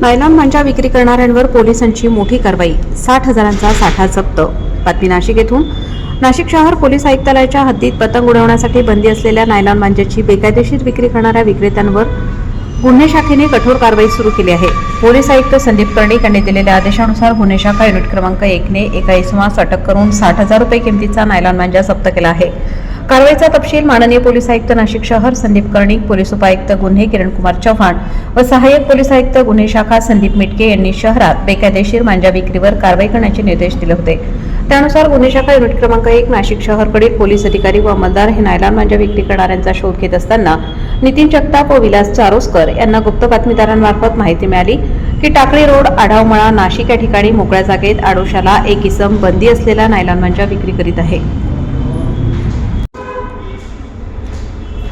Nylon मांजा विक्री करणाऱ्यांवर पोलिसांची मोठी कारवाई. साठ हजारांचा साठा जप्त. बातमी नाशिक येथून. नाशिक शहर पोलीस आयुक्तालयाच्या हद्दीत पतंग उडवण्यासाठी बंदी असलेल्या नायलॉन मांजाची बेकायदेशीर विक्री करणाऱ्या विक्रेत्यांवर गुन्हे शाखेने कठोर कारवाई सुरू केली आहे. पोलीस आयुक्त संदीप कर्णिक यांनी दिलेल्या आदेशानुसार गुन्हे शाखा युनिट क्रमांक एकने एका इसमास अटक करून साठ हजार रुपये किमतीचा नायलॉन मांजा जप्त केला आहे. कारवाईचा तपशील माननीय पोलीस आयुक्त नाशिक शहर संदीप कर्णिक पोलीस उपायुक्त गुन्हे किरणकुमार चव्हाण व सहाय्यक पोलीस आयुक्त गुन्हे शाखा संदीप मिटके यांनी शहरात बेकायदेशीर मांजा विक्रीवर कारवाई करण्याचे निर्देश दिले होते. त्यानुसार गुन्हे शाखा युनिट क्रमांक एक नाशिक शहरकडील पोलीस अधिकारी व अंमलदार हे नायलॉन मांजा विक्री करणाऱ्यांचा शोध घेत असताना नितीन जगताप व विलास चारोस्कर यांना गुप्त बातमीदारांमार्फत माहिती मिळाली की टाकळी रोड आढावमळा नाशिक या ठिकाणी मोकळ्या जागेत आडोशाला एक इसम बंदी असलेला नायलॉन मांजा विक्री करीत आहे.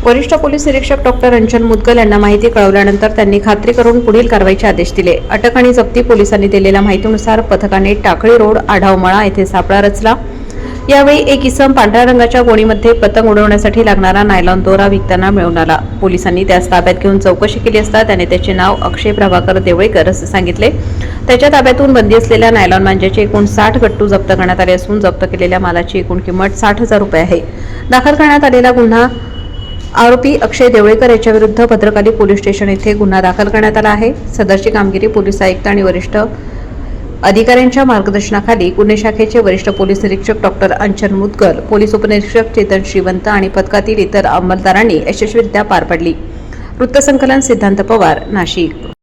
वरिष्ठ पोलीस निरीक्षक डॉक्टर रंजन मुदगल यांना माहिती कळवल्यानंतर त्यांनी खात्री करून पुढील कारवाईचे आदेश दिले. अटक आणि जप्ती पोलिसांनी दिलेल्या माहितीनुसार पथकाने टाकळी रोड आढावमळा येथे सापळा रचला. यावेळी एक इसम पांढऱ्या रंगाच्या गोणीमध्ये पतंग उडवण्यासाठी लागणारा नायलॉन दोरा विकताना मिळून आला. पोलिसांनी त्यास ताब्यात घेऊन चौकशी केली असता त्याने त्याचे नाव अक्षय प्रभाकर देवळेकर असे सांगितले. त्याच्या ताब्यातून बंदी असलेल्या नायलॉन मांज्याचे एकूण साठ गट्टू जप्त करण्यात आले असून जप्त केलेल्या मालाची एकूण किंमत साठ हजार रुपये आहे. दाखल करण्यात आलेला गुन्हा आरोपी अक्षय देवळेकर याच्याविरुद्ध भद्रकाली पोलीस स्टेशन येथे गुन्हा दाखल करण्यात आला आहे. सदरची कामगिरी पोलीस आयुक्त आणि वरिष्ठ अधिकाऱ्यांच्या मार्गदर्शनाखाली गुन्हे शाखेचे वरिष्ठ पोलीस निरीक्षक डॉक्टर अंचन मुदगल पोलीस उपनिरीक्षक चेतन श्रीवंत आणि पथकातील इतर अंमलदारांनी यशस्वीरित्या पार पाडली. वृत्तसंकलन सिद्धांत पवार नाशिक.